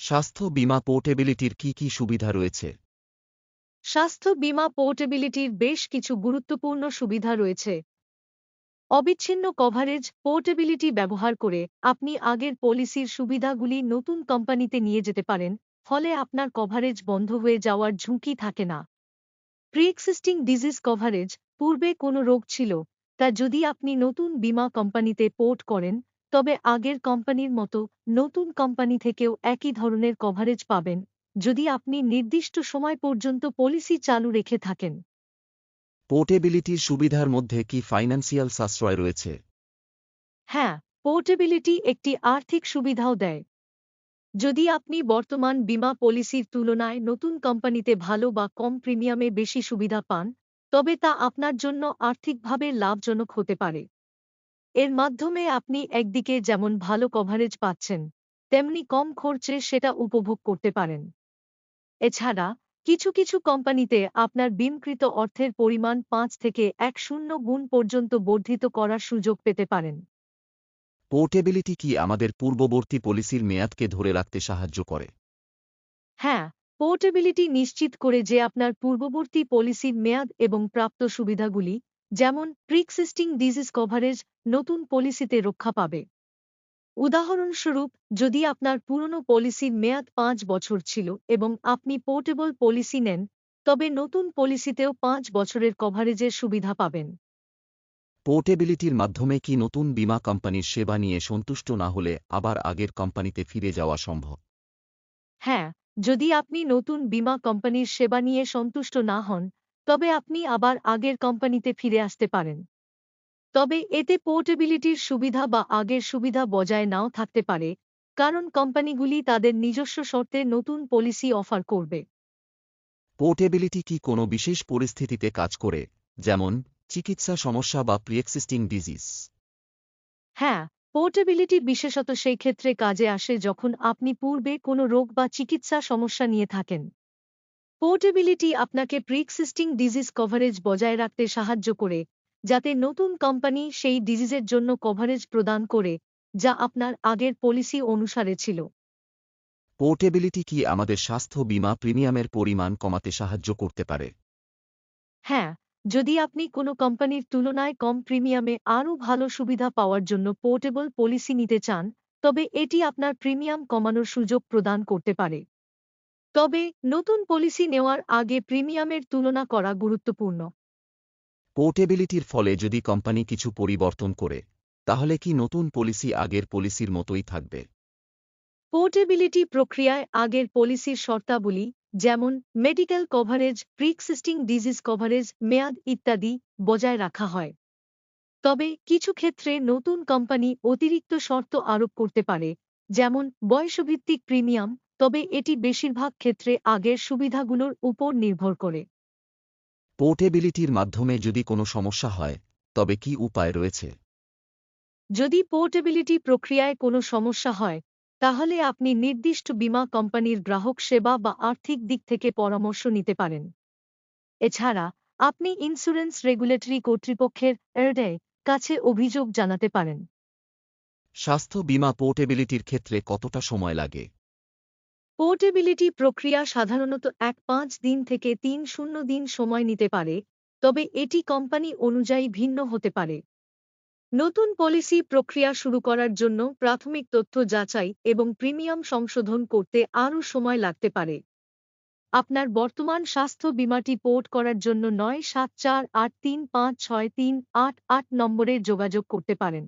স্বাস্থ্য বীমা পোর্টেবিলিটির কি কি সুবিধা রয়েছে? স্বাস্থ্য বীমা পোর্টেবিলিটির বেশ কিছু গুরুত্বপূর্ণ সুবিধা রয়েছে। অবিচ্ছিন্ন কভারেজ পোর্টেবিলিটি ব্যবহার করে আপনি আগের পলিসির সুবিধাগুলি নতুন কোম্পানিতে নিয়ে যেতে পারেন, ফলে আপনার কভারেজ বন্ধ হয়ে যাওয়ার ঝুঁকি থাকে না। প্রি এক্সিস্টিং ডিজিজ কভারেজ পূর্বে কোনো রোগ ছিল, তা যদি আপনি নতুন বীমা কোম্পানিতে পোর্ট করেন তবে আগের কোম্পানির মতো নতুন কোম্পানি থেকেও একই ধরনের কভারেজ পাবেন যদি আপনি নির্দিষ্ট সময় পর্যন্ত পলিসি চালু রেখে থাকেন। পোর্টেবিলিটির সুবিধার মধ্যে কি ফাইন্যান্সিয়াল সাশ্রয় রয়েছে? হ্যাঁ পোর্টেবিলিটি একটি আর্থিক সুবিধাও দেয়। যদি আপনি বর্তমান বীমা পলিসির তুলনায় নতুন কোম্পানিতে ভালো বা কম প্রিমিয়ামে বেশি সুবিধা পান তবে তা আপনার জন্য আর্থিকভাবে লাভজনক হতে পারে। এর মাধ্যমে আপনি একদিকে যেমন ভালো কভারেজ পাচ্ছেন তেমনি কম খরচে সেটা উপভোগ করতে পারেন। এছাড়া কিছু কিছু কোম্পানিতে আপনার বিমকৃত অর্থের পরিমাণ পাঁচ থেকে এক শূন্য গুণ পর্যন্ত বর্ধিত করার সুযোগ পেতে পারেন। পোর্টেবিলিটি কি আমাদের পূর্ববর্তী পলিসির মেয়াদকে ধরে রাখতে সাহায্য করে? হ্যাঁ পোর্টেবিলিটি নিশ্চিত করে যে আপনার পূর্ববর্তী পলিসির মেয়াদ এবং প্রাপ্ত সুবিধাগুলি যেমন প্রিক্সিস্টিং ডিজিজ কভারেজ নতুন পলিসিতে রক্ষা পাবে। উদাহরণস্বরূপ যদি আপনার পুরনো পলিসির মেয়াদ পাঁচ বছর ছিল এবং আপনি পোর্টেবল পলিসি নেন তবে নতুন পলিসিতেও পাঁচ বছরের কভারেজের সুবিধা পাবেন। পোর্টেবিলিটির মাধ্যমে কি নতুন বীমা কোম্পানির সেবা নিয়ে সন্তুষ্ট না হলে আবার আগের কোম্পানিতে ফিরে যাওয়া সম্ভব? হ্যাঁ যদি আপনি নতুন বীমা কোম্পানির সেবা নিয়ে সন্তুষ্ট না হন তবে আপনি আবার আগের কোম্পানিতে ফিরে আসতে পারেন। তবে এতে পোর্টেবিলিটির সুবিধা বা আগের সুবিধা বজায় নাও থাকতে পারে কারণ কোম্পানিগুলি তাদের নিজস্ব শর্তে নতুন পলিসি অফার করবে। পোর্টেবিলিটি কি কোনো বিশেষ পরিস্থিতিতে কাজ করে যেমন চিকিৎসা সমস্যা বা প্রিএক্সিস্টিং ডিজিজ? হ্যাঁ পোর্টেবিলিটি বিশেষত সেই ক্ষেত্রে কাজে আসে যখন আপনি পূর্বে কোনো রোগ বা চিকিৎসা সমস্যা নিয়ে থাকেন। পোর্টেবিলিটি আপনাকে প্রিএক্সিস্টিং ডিজিজ কভারেজ বজায় রাখতে সাহায্য করে যাতে নতুন কোম্পানি সেই ডিজিজের জন্য কভারেজ প্রদান করে যা আপনার আগের পলিসি অনুসারে ছিল। পোর্টেবিলিটি কি আমাদের স্বাস্থ্য বীমা প্রিমিয়ামের পরিমাণ কমাতে সাহায্য করতে পারে? হ্যাঁ যদি আপনি কোনো কোম্পানির তুলনায় কম প্রিমিয়ামে আরও ভালো সুবিধা পাওয়ার জন্য পোর্টেবল পলিসি নিতে চান তবে এটি আপনার প্রিমিয়াম কমানোর সুযোগ প্রদান করতে পারে। তবে নতুন পলিসি নেওয়ার আগে প্রিমিয়ামের তুলনা করা গুরুত্বপূর্ণ। পোর্টেবিলিটির ফলে যদি কোম্পানি কিছু পরিবর্তন করে তাহলে কি নতুন পলিসি আগের পলিসির মতোই থাকবে? পোর্টেবিলিটি প্রক্রিয়ায় আগের পলিসির শর্তাবলী যেমন medical coverage preexisting disease coverage মেয়াদ ইত্যাদি বজায় রাখা হয়। তবে কিছু ক্ষেত্রে নতুন কোম্পানি অতিরিক্ত শর্ত আরোপ করতে পারে যেমন বয়সভিত্তিক প্রিমিয়াম তবে এটি বেশিরভাগ ক্ষেত্রে আগের সুবিধাগুলোর উপর নির্ভর করে। পোর্টেবিলিটির মাধ্যমে যদি কোনো সমস্যা হয় তবে কি উপায় রয়েছে? যদি পোর্টেবিলিটি প্রক্রিয়ায় কোনো সমস্যা হয় তাহলে আপনি নির্দিষ্ট বীমা কোম্পানির গ্রাহক সেবা বা আর্থিক দিক থেকে পরামর্শ নিতে পারেন। এছাড়া আপনি ইন্স্যুরেন্স রেগুলেটরি কর্তৃপক্ষের এরডে কাছে অভিযোগ জানাতে পারেন। স্বাস্থ্য বীমা পোর্টেবিলিটির ক্ষেত্রে কতটা সময় লাগে? পোর্টেবিলিটি প্রক্রিয়া সাধারণত এক পাঁচ দিন থেকে তিন শূন্য দিন সময় নিতে পারে, তবে এটি কোম্পানি অনুযায়ী ভিন্ন হতে পারে। নতুন পলিসি প্রক্রিয়া শুরু করার জন্য প্রাথমিক তথ্য যাচাই এবং প্রিমিয়াম সংশোধন করতে আরও সময় লাগতে পারে। আপনার বর্তমান স্বাস্থ্য বীমাটি পোর্ট করার জন্য নয় সাত চার আট তিন পাঁচ ছয় তিন আট আট নম্বরে যোগাযোগ করতে পারেন।